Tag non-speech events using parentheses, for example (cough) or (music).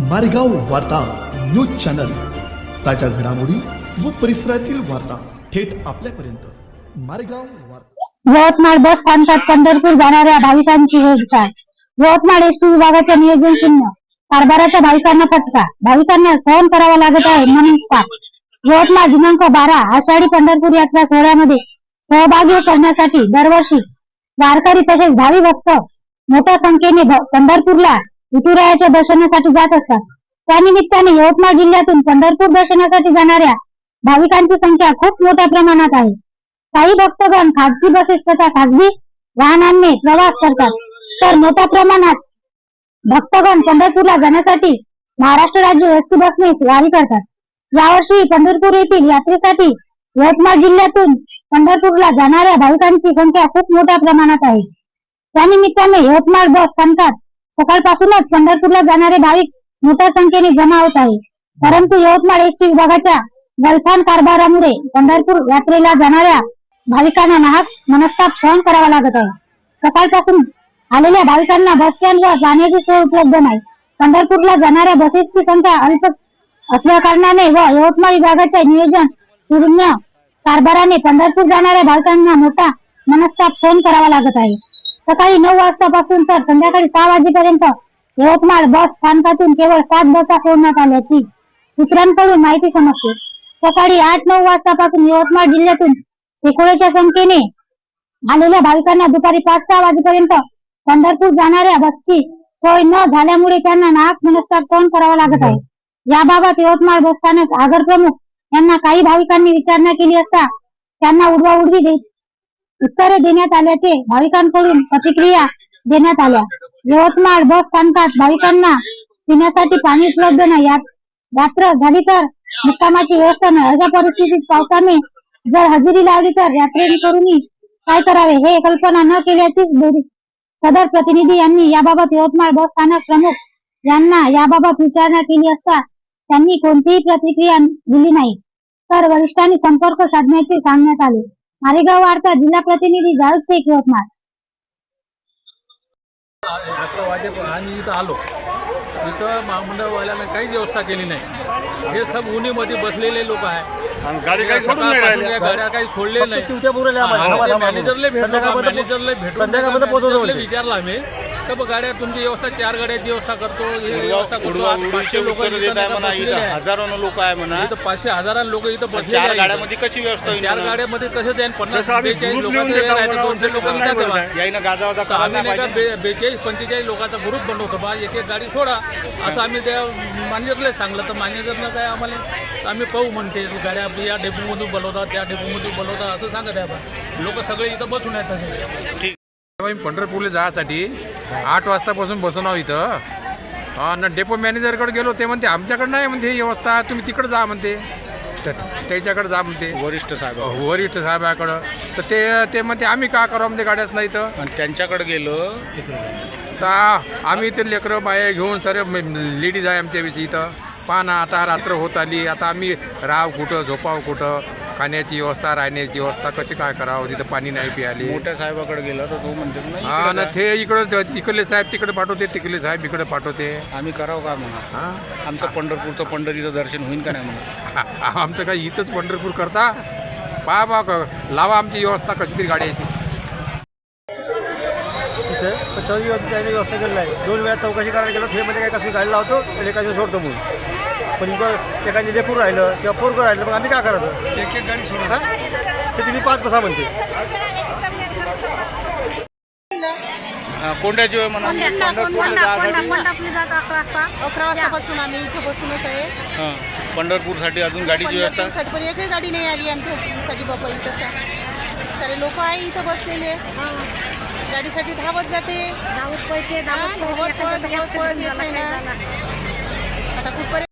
मारेगाव वार्ता news channel. ताज्या घडामोडी व परिसरातील वार्ता. थेट आपल्यापर्यंत. मारेगाव वार्ता. यवतमाळ बस स्थानकात पंढरपूर जाणाऱ्या भाविकांची हेळसाळ यवतमाळ एसटी विभागाच्या नियोजन शून्य कारभाराच्या भाविकांना फटका. भाविकांना सहन करावा लागत आहे म्हणून यवतमाळ दिनांक बारा आषाढी पंढरपूर यात्रा सोहळ्यामध्ये सहभागी करण्यासाठी दरवर्षी वारकरी तसेच भावी भक्त मोठ्या संख्येने पंढरपूरला विठुरायाच्या दर्शनासाठी जात असतात. त्यानिमित्ताने यवतमाळ जिल्ह्यातून पंढरपूर दर्शनासाठी जाणाऱ्या भाविकांची संख्या खूप मोठ्या प्रमाणात आहे. काही भक्तगण खाजगी बसेस तथा खाजगी वाहनांनी प्रवास करतात. तर मोठ्या प्रमाणात भक्तगण पंढरपूरला जाण्यासाठी महाराष्ट्र राज्य एसटी बसने वारी करतात. यावर्षी पंढरपूर येथील यात्रेसाठी यवतमाळ जिल्ह्यातून पंढरपूरला जाणाऱ्या भाविकांची संख्या खूप मोठ्या प्रमाणात आहे. त्यानिमित्ताने यवतमाळ बस स्थानकात सकाळपासूनच पंढरपूरला जाणारे भाविक मोठ्या संख्येने जमा होत आहे परंतु यवतमाळ एसटी विभागाच्या गलथान कारभारामुळे पंढरपूर यात्रेला जाणाऱ्या भाविकांना नाहक मनस्ताप सहन करावा लागत आहे. सकाळपासून आलेल्या भाविकांना बस स्टँडवर जाण्याची सोय उपलब्ध नाही. पंढरपूरला जाणाऱ्या बसेसची संख्या अल्प असल्या कारणाने व यवतमाळ विभागाच्या नियोजन शून्य कारभाराने पंढरपूर जाणाऱ्या भाविकांना मोठा मनस्ताप सहन करावा लागत आहे. सकाळी नऊ वाजतापासून तर संध्याकाळी सहा वाजेपर्यंत यवतमाळ बस स्थानकातून केवळ सात बसा सोडण्यात आल्याची सूत्रांकडून माहिती समजते. सकाळी आठ नऊ वाजतापासून यवतमाळ जिल्ह्यातून शेकोळ्याच्या संख्येने आलेल्या भाविकांना दुपारी पाच सहा वाजेपर्यंत पंढरपूर जाणाऱ्या बसची सोय न झाल्यामुळे त्यांना नाहक मनस्ताप सहन करावा लागत आहे. याबाबत यवतमाळ बस स्थानक आगर प्रमुख यांना काही भाविकांनी विचारणा केली असता त्यांना उडवाउडवी दे उत्तरे देण्यात आल्याचे भाविकांकडून प्रतिक्रिया देण्यात आल्या. यवतमाळ बस स्थानकात भाविकांना पिण्यासाठी पाणी उपलब्ध नाही. रात्र झाली तर मुक्कामाची व्यवस्था नाही अशा परिस्थितीत पावसाने जर हजेरी लावली तर यात्रेकरूंनी काय करावे हे कल्पना न केल्याचीच सदर प्रतिनिधी यांनी याबाबत यवतमाळ बस स्थानक प्रमुख यांना याबाबत विचारणा केली असता त्यांनी कोणतीही प्रतिक्रिया दिली नाही. तर वरिष्ठांनी संपर्क साधण्याचे सांगण्यात आले. मारेगाव वार्ता जिल्हा प्रतिनिधी जावेद शेख यवतमाळ अकरा वाजे आम्ही इथं आलो इथं महामंडळवाल्यानं काहीच व्यवस्था केली नाही हे सब उन्हीमध्ये बसलेले लोक आहे आणि गाडी काही सोडून नाही सकाळपासून राहिल्या या गाड्या काही सोडले नाही तिवत्या बोलवल्या आम्हाला. थांबा, ते थांबा. मॅनेजरले भेटलो संध्याकाळपर्यंत- मॅनेजरले भेटलो संध्याकाळपर्यंत पोहोचवतो मॅनेजरले म्हणते. विचारलं आम्ही बघ गाड्या तुमची व्यवस्था चार गाड्याची व्यवस्था करतो ही व्यवस्था करतो आज पाचशे लोक उत्तर देत आहे म्हणा इथं हजारोनं लोक आहे म्हणा इथं पाचशे हजारांनी लोक इथं बसलेले चार आहे. गाड्यामध्ये कशी व्यवस्था होईल चार म्हणा? गाड्यामध्ये कसं जाईल पन्नास जसं आम्ही बेचाळीस ग्रुप लिहून लोकांचं देतो आहे, म्हणा, दोनशे लोक नाही म्हणतात बोलत तेव्हा. आहे. याईनं गाजावाजा तर करायला आम्ही नाही का पाहिजे बे- बेचाळीस पंचेचाळीस लोकांचा ग्रुप बनवतो बा एक एक गाडी सोडा असं आम्ही त्या मॅनेजरला सांगलं तर मॅनेजरनं काय आम्हाला आम्ही पाहू म्हणते गाड्या या डेपोमधून बोलवतात त्या डेपोमधून बोलवतात असं सांगत आहे बा लोक सगळे इथं बसून आहेत तसे आम्ही पंढरपूरला जायसाठी आठ वाजतापासून बसून आहो इथं. आणि डेपो मॅनेजरकडे गेलो ते म्हणते आमच्याकडे नाही म्हणते ही व्यवस्था तुम्ही तिकडे जा म्हणते. त्याच्याकडे जा म्हणते. वरिष्ठ साहेब. वरिष्ठ साहेबाकडं. तर ते ते म्हणते आम्ही का करावं म्हणते गाड्याच नाही तर त्यांच्याकडे गेलो. तर आम्ही ते लेकरं बाया घेऊन सर लेडीज आहे आमच्याविषयी इथं. पहा ना आता रात्र होत आली आता आम्ही राहाव कुठं झोपाव कुठं खाण्याची व्यवस्था राहण्याची व्यवस्था कशी काय करावं? तिथं पाणी नाही पियाले मोठ्या साहेबाकडे गेलो तर तो म्हणतो नाही हा इकडे ना. ते इकडं इकडले साहेब तिकडे पाठवते तिकडले साहेब इकडे पाठवते. आम्ही करावं का म्हणा? हा? आमचं पंढरपूरचं पंढरीचं दर्शन होईल का नाही म्हणा? आ- (laughs) आमचं काय इथंच पंढरपूर करता? पहा बा क- लावा आमची व्यवस्था कशी तरी गाड्याची. तिथे पण तरी त्याने व्यवस्था केलेली आहे. दोन वेळा चौकशी करायला गेलो हे म्हणजे काय कसं गाडी लावतो आणि एकाची सोडतो म्हणून. पण इथं एखादी लेकूर राहिलं किंवा पोरकं राहिलं मग आम्ही काय करायचं? एक एक गाडी सोडा ते तुम्ही पाच बसा म्हणते. हा, कोंड्याची वेळ म्हणा. आपली जात अकरा वाजता. अकरा वाजतापासून आम्ही इथे बसूनच आहे. हा, पंढरपूरसाठी अजून गाडीची व्यवस्था? पंढरपूरसाठी पण एकही गाडी नाही आली आमच्यासाठी बाबा इथं सारे. लोक आहे इथं बसलेले. गाडीसाठी धावत जाते. धावत पळते धावत पळत. धावत पळत येत नाही ना. आता कुठपर्यंत